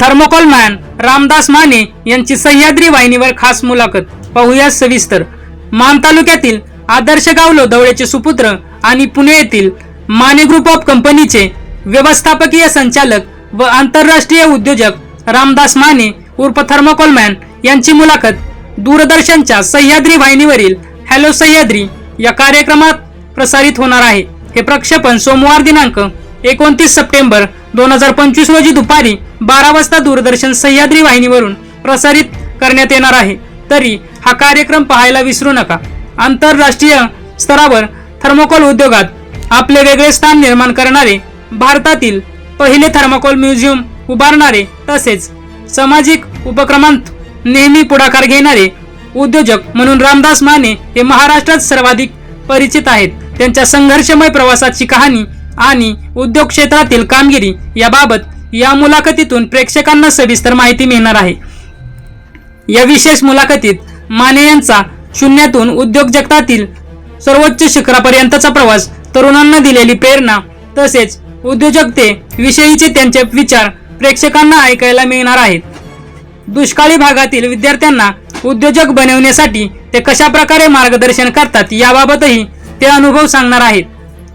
Thermocol man Ramdas Mane यांची सह्याद्री वाहिनीवर खास मुलाखत. पाहूया सविस्तर. मान तालुक्यातील आदर्श गाव लोधवळेचे सुपुत्र आणि पुणे येथील माने ग्रुप ऑफ कंपनीचे व्यवस्थापकीय संचालक व आंतरराष्ट्रीय उद्योजक रामदास माने उर्फ थर्मोकॉल मॅन यांची मुलाखत दूरदर्शनच्या सह्याद्री वाहिनीवरील हॅलो सह्याद्री या कार्यक्रमात प्रसारित होणार आहे. हे प्रक्षेपण सोमवार दिनांक एकोणतीस सप्टेंबर दोन हजार पंचवीस रोजी दुपारी बारा वाजता दूरदर्शन सह्याद्री वाहिनीवरून प्रसारित करण्यात येणार आहे. तरी हा कार्यक्रम पाहायला विसरू नका. आंतरराष्ट्रीय स्तरावर थर्मोकोल उद्योगात आपले वेगळे स्थान निर्माण करणारे भारतातील पहिले थर्मोकोल म्युझियम उभारणारे तसेच सामाजिक उपक्रमांत नेहमी पुढाकार घेणारे उद्योजक म्हणून रामदास माने हे महाराष्ट्रात सर्वाधिक परिचित आहेत. त्यांच्या संघर्षमय प्रवासाची कहाणी आणि उद्योग क्षेत्रातील कामगिरी याबाबत या मुलाखतीतून प्रेक्षकांना सविस्तर माहिती मिळणार आहे. या विशेष मुलाखतीत माने यांचा शून्यातून उद्योग जगतातील सर्वोच्च शिखरापर्यंतचा प्रवास तरुणांना दिलेली प्रेरणा तसेच उद्योजकते विषयीचे त्यांचे विचार प्रेक्षकांना ऐकायला मिळणार आहेत. दुष्काळी भागातील विद्यार्थ्यांना उद्योजक बनवण्यासाठी ते कशा प्रकारे मार्गदर्शन करतात याबाबतही ते अनुभव सांगणार आहेत.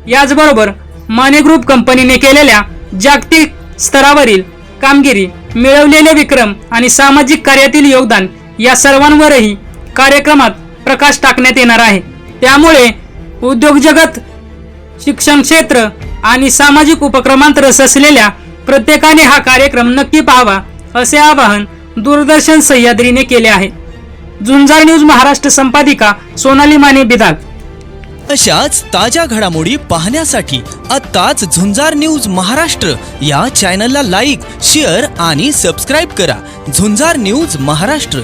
याचबरोबर माने ग्रुप कंपनीने केलेल्या जागतिक स्तरावरील कामगिरी मिळवलेले विक्रम आणि सामाजिक कार्यातील योगदान या सर्वांवरही कार्यक्रमात प्रकाश टाकण्यात येणार आहे. त्यामुळे उद्योग जगत शिक्षण क्षेत्र आणि सामाजिक उपक्रमांत रस असलेल्या प्रत्येकाने हा कार्यक्रम नक्की पाहावा असे आवाहन दूरदर्शन सह्याद्रीने केले आहे. झुंजार न्यूज महाराष्ट्र संपादिका सोनाली माने बिदाल. अशाच ताज्या घडामोडी पाहण्यासाठी आत्ताच झुंजार न्यूज महाराष्ट्र या चॅनलला लाईक शेअर आणि सबस्क्राईब करा. झुंजार न्यूज महाराष्ट्र.